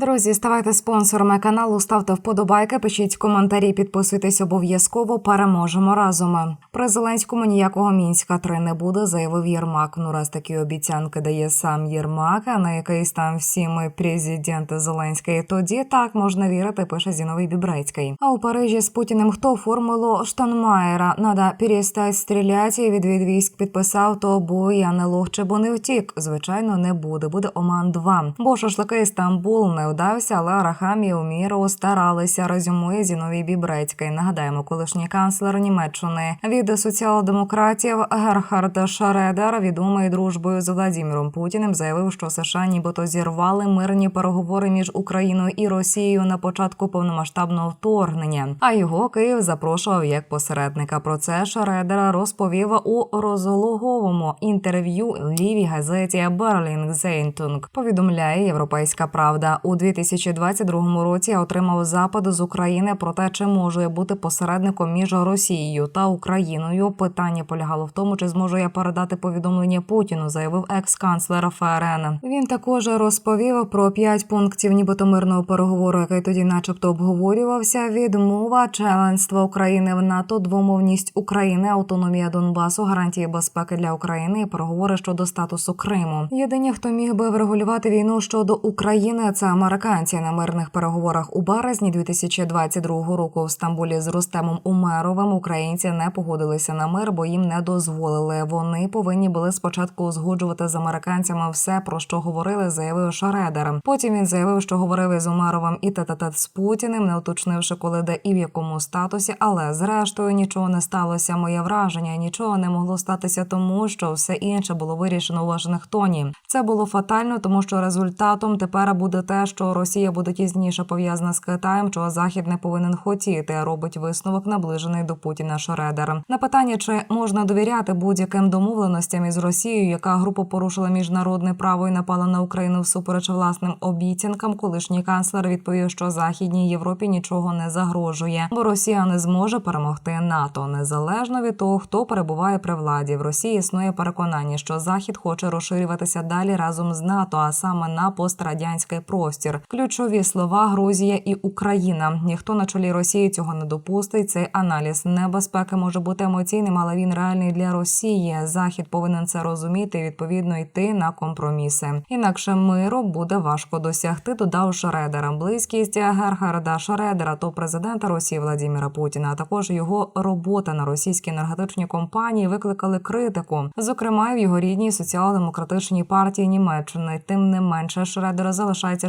Друзі, ставайте спонсорами каналу, ставте вподобайки, пишіть коментарі, підписуйтесь обов'язково. Переможемо разом. При Зеленському ніякого мінська 3 не буде, заявив Єрмак. Ну раз такі обіцянки дає сам Єрмак, а на якийсь там всі ми президент Зеленський. Тоді так можна вірити, пише Зіновий Бібрецький. А у Парижі з Путіним хто формулу Штанмаєра надо перестать стріляти відвід військ підписав, то бо я не лох чи бо не втік. Звичайно, не буде. Буде Оман 2 Бо шашлики Стамбул не вдався, але Арахамі і Уміру старалися. Резюмує Зіновій Бібрецький. Нагадаємо, колишній канцлер Німеччини від соціал-демократів Герхард Шаредер, відомий дружбою з Владіміром Путіним, заявив, що США нібито зірвали мирні переговори між Україною і Росією на початку повномасштабного вторгнення. А його Київ запрошував як посередника. Про це Шаредер розповів у розлоговому інтерв'ю лівій газеті Берлінг Зейнтунг. Повідомляє Європейська Правда у 2022 році. Отримав запит з України про те, чи може я бути посередником між Росією та Україною. Питання полягало в тому, чи зможу я передати повідомлення Путіну, заявив екс-канцлер ФРН. Він також розповів про п'ять пунктів, нібито мирного переговору, який тоді, начебто, обговорювався. Відмова членства України в НАТО, двомовність України, автономія Донбасу, гарантії безпеки для України і переговори щодо статусу Криму. Єдині, хто міг би врегулювати війну щодо України, це американці на мирних переговорах у березні 2022 року в Стамбулі з Рустемом Умеровим. Українці не погодилися на мир, бо їм не дозволили. Вони повинні були спочатку узгоджувати з американцями все, про що говорили, заявив Шаредер. Потім він заявив, що говорив із Умеровим і тет-а-тет з Путіним, не уточнивши, коли де і в якому статусі. Але зрештою нічого не сталося. Моє враження нічого не могло статися, тому що все інше було вирішено у Вашингтоні. Це було фатально, тому що результатом тепер буде те, що Росія буде тісніше пов'язана з Китаєм, чого Захід не повинен хотіти. Робить висновок наближений до Путіна Шредер. На питання, чи можна довіряти будь-яким домовленостям із Росією, яка група порушила міжнародне право і напала на Україну всупереч власним обіцянкам, колишній канцлер відповів, що західній Європі нічого не загрожує, бо Росія не зможе перемогти НАТО незалежно від того, хто перебуває при владі. В Росії існує переконання, що Захід хоче розширюватися далі разом з НАТО, а саме на пострадянський простір. Ключові слова Грузія і Україна. Ніхто на чолі Росії цього не допустить. Цей аналіз небезпеки може бути емоційним, але він реальний для Росії. Захід повинен це розуміти і відповідно йти на компроміси. Інакше миру буде важко досягти. Додав Шредера. Близькість Герхарда Шредера, то президента Росії Владіміра Путіна, а також його робота на російській енергетичній компанії викликали критику, зокрема в його рідній соціал-демократичній партії Німеччини. Тим не менше, Шредер залишається